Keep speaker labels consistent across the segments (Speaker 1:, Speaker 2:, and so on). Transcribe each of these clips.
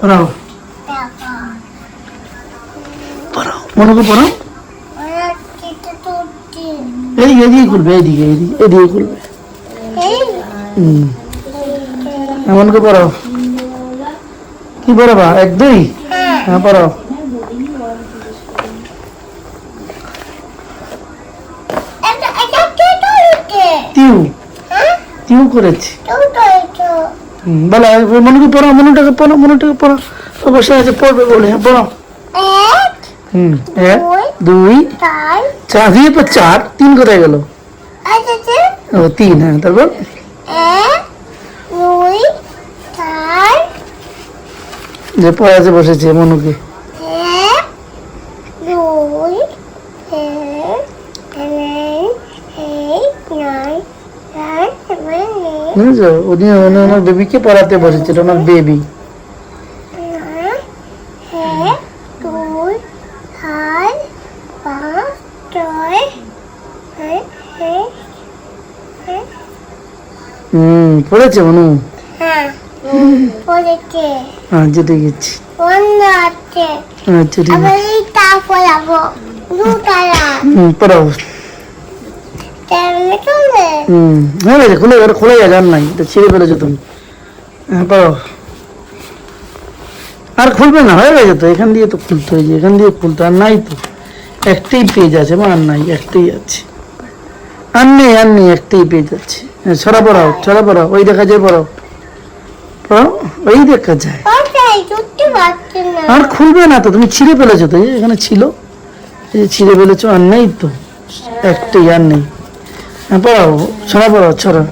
Speaker 1: পড়াও। পড়াও। মনোকে পড়াও। এদিকে এদিকে খুলবে এদিকে এদিকে এদিকে খুলবে। এমনকে পড়াও। কি পড়াবা? এক দুই? হ্যাঁ পড়াও। তিউ। তিউ করেছি। হুম, বলো এবার মনুকে পড়াও মনুটাকে পড়াও মনুটাকে পড়াও। অবশ্যই আছে পড়বে বলে হ্যাঁ পড়াও। হুম এক দুই চার। দিয়ে পর চার তিন কোথায় গেল? ও তিন হ্যাঁ তারপর? যে পড়াতে বসেছে মনুকে। বুঝেছ উনি উনি ওনার বেবিকে পড়াতে বসেছিল ওনার বেবি হুম পড়েছে মনু?
Speaker 2: পড়েছে।
Speaker 1: আচ্ছা ঠিক আছে
Speaker 2: বন্ধ আছে।
Speaker 1: আচ্ছা ঠিক আছে।
Speaker 2: পড়াবো দুটারা
Speaker 1: হুম। হয়ে গেছে খুলে গেছে খুলে গেছে আর নাই, এটা ছিঁড়ে ফেলেছো তুমি। হ্যাঁ আর খুলবে না, হয়ে গেছে তো, এখান দিয়ে তো খুলতে হয়েছে এখান দিয়ে খুলতে আর নাই তো। একটাই পেজ আছে আর নাই, একটাই আছে। আর নেই আর নেই, একটাই পেজ আছে। হ্যাঁ ছড়া পড়াও ছড়া পড়াও, ওই দেখা যায়, পড়াও। পড়াও, ওই দেখা যায়। আর খুলবে না তো, তুমি ছিঁড়ে ফেলেছো তো এখানে ছিল, এই যে ছিঁড়ে ফেলেছো, আর নেই তো, একটাই, আর নেই। পড়াও ছড়া পড়াও ছড়া।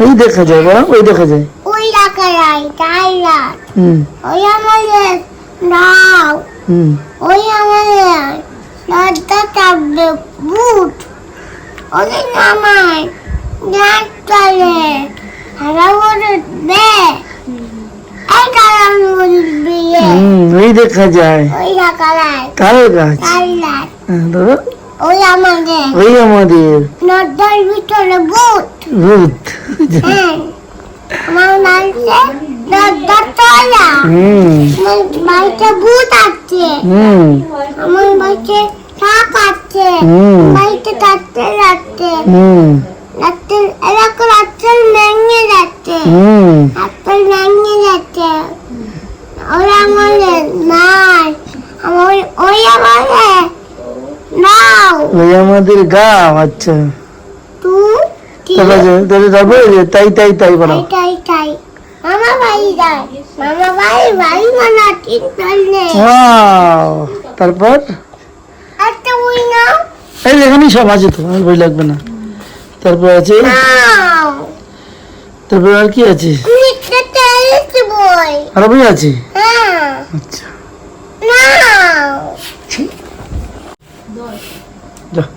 Speaker 1: ওই দেখা যায় বড় ওই দেখা যায়।
Speaker 2: ওই রাখারাই তাই রাখ
Speaker 1: হুম।
Speaker 2: ওই আমাদের নাও।
Speaker 1: হুম।
Speaker 2: ওই আমাদের লজ্জা চাপবে বুট। ওই নামায় গাছ চলে হারা বলে বে এই কারণ বলবি
Speaker 1: হুম ওই দেখা যায়।
Speaker 2: ওই রাখারাই
Speaker 1: তাল গাছ।
Speaker 2: তাই রাখ
Speaker 1: হ্যাঁ দাদা
Speaker 2: ওই আমাদের।
Speaker 1: ওই আমাদের।
Speaker 2: নদ্দার ভিতরে বুট
Speaker 1: ভূত।
Speaker 2: হ্যাঁ। আমার বাড়িতে নদ্দার তলা।
Speaker 1: হুম।
Speaker 2: বাড়িতে ভূত আছে।
Speaker 1: হুম।
Speaker 2: আমার বাড়িতে শাক আছে। বাড়িতে কাটতে যাচ্ছে
Speaker 1: হুম।
Speaker 2: রাত্রে এরকম রাত্রে ভেঙে যাচ্ছে।
Speaker 1: হুম।
Speaker 2: রাত্রে ভেঙে যাচ্ছে। ওরা আমাদের নাই আমার ওই আমাদের
Speaker 1: ওই আমাদের গাও আচ্ছা। তাহলে তাই তাই তাই পড়াও
Speaker 2: তাই তাই মামা বাড়ি যায়। মামা মানা ঠিক চললে
Speaker 1: তারপর? এই এখানেই সব আছে তো আর বই লাগবে না। তারপর আছে? তারপর আর কি আছে? আর বই আছে?
Speaker 2: হ্যাঁ।
Speaker 1: আচ্ছা
Speaker 2: নাও
Speaker 1: যা এই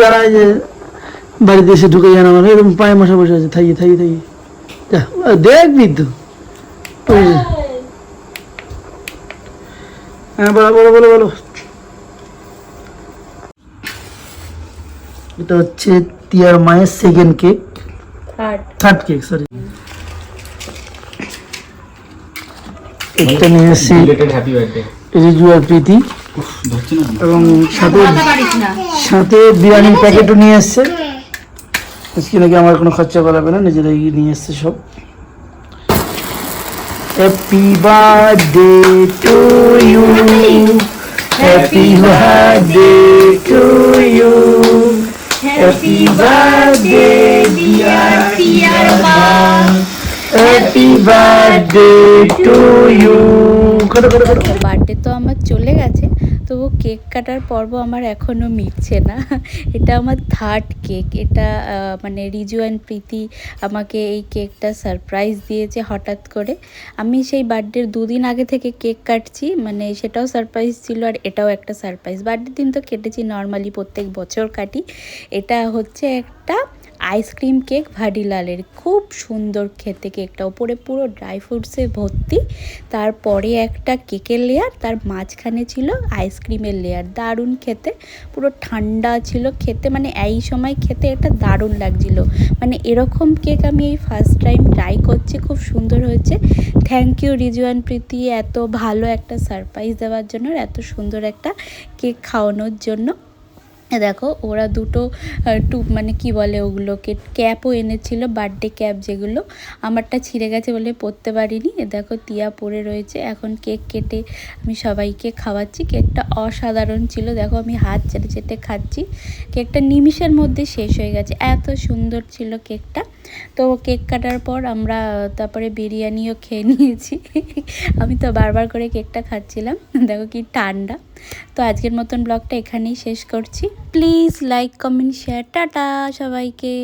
Speaker 1: যারা যে বাড়িতে এসে ঢুকে যান আমার এরকম পায়ে মশা বসে আছে থাকি থাকি থাকি। যা দেখবি তো হ্যাঁ বলো বলো বলো বলো। এটা হচ্ছে তিয়ার মায়ের second cake third cake sorry কেকটা নিয়ে এসেছি রিজু আর প্রীতি। এবং সাথে সাথে বিরিয়ানির প্যাকেটও নিয়ে এসছে। আজকে নাকি আমার কোনো খরচা করা করাবে না নিজেরাই নিয়ে এসছে সব। Happy birthday to you happy birthday to you happy birthday dear dear happy birthday to you করো করো করো
Speaker 3: বার্থডে তো আমার চলে গেছে। কেক কাটার পর্ব আমার এখনও মিটছে না। এটা আমার থার্ড কেক এটা মানে রিজু অ্যান্ড প্রীতি আমাকে এই কেকটা সারপ্রাইজ দিয়েছে হঠাৎ করে। আমি সেই বার্থডের দুদিন আগে থেকে কেক কাটছি মানে সেটাও সারপ্রাইজ ছিল আর এটাও একটা সারপ্রাইজ বার্থডের দিন তো কেটেছি নর্মালি প্রত্যেক বছর কাটি। এটা হচ্ছে একটা আইসক্রিম কেক ভাডিলালের খুব সুন্দর খেতে কেকটা ওপরে পুরো ড্রাই ফ্রুটসে ভর্তি। তারপরে একটা কেকের লেয়ার তার মাঝখানে ছিল আইসক্রিমের লেয়ার দারুণ খেতে। পুরো ঠান্ডা ছিল খেতে। মানে এই সময় খেতে এটা দারুণ লাগছিল। মানে এরকম কেক আমি এই ফার্স্ট টাইম ট্রাই করছি, খুব সুন্দর হয়েছে। থ্যাংক ইউ রিজুয়ান প্রীতি, এত ভালো একটা সারপ্রাইজ দেওয়ার জন্য এত সুন্দর একটা কেক খাওয়ানোর জন্য। দেখো ওরা দুটো আহ, টু মানে কি বলে ওগুলোকে ক্যাপও এনেছিল বার্থডে ক্যাপ যেগুলো। আমারটা ছিঁড়ে গেছে বলে পরতে পারিনি। দেখো টিয়া পরে রয়েছে। এখন কেক কেটে আমি সবাইকে খাওয়াচ্ছি। কেকটা অসাধারণ ছিল। দেখো আমি হাত চেটে চেটে খাচ্ছি। কেকটা নিমিষের মধ্যে শেষ হয়ে গেছে। এত সুন্দর ছিল কেকটা। তো কেক কাটার পর আমরা তারপরে বিরিয়ানিও খেয়ে নিয়েছি। আমি তো বারবার করে কেকটা খাচ্ছিলাম। দেখো কি ঠান্ডা। তো আজকের মতন ব্লগটা এখানেই শেষ করছি। Please like comment share tata সবাইকে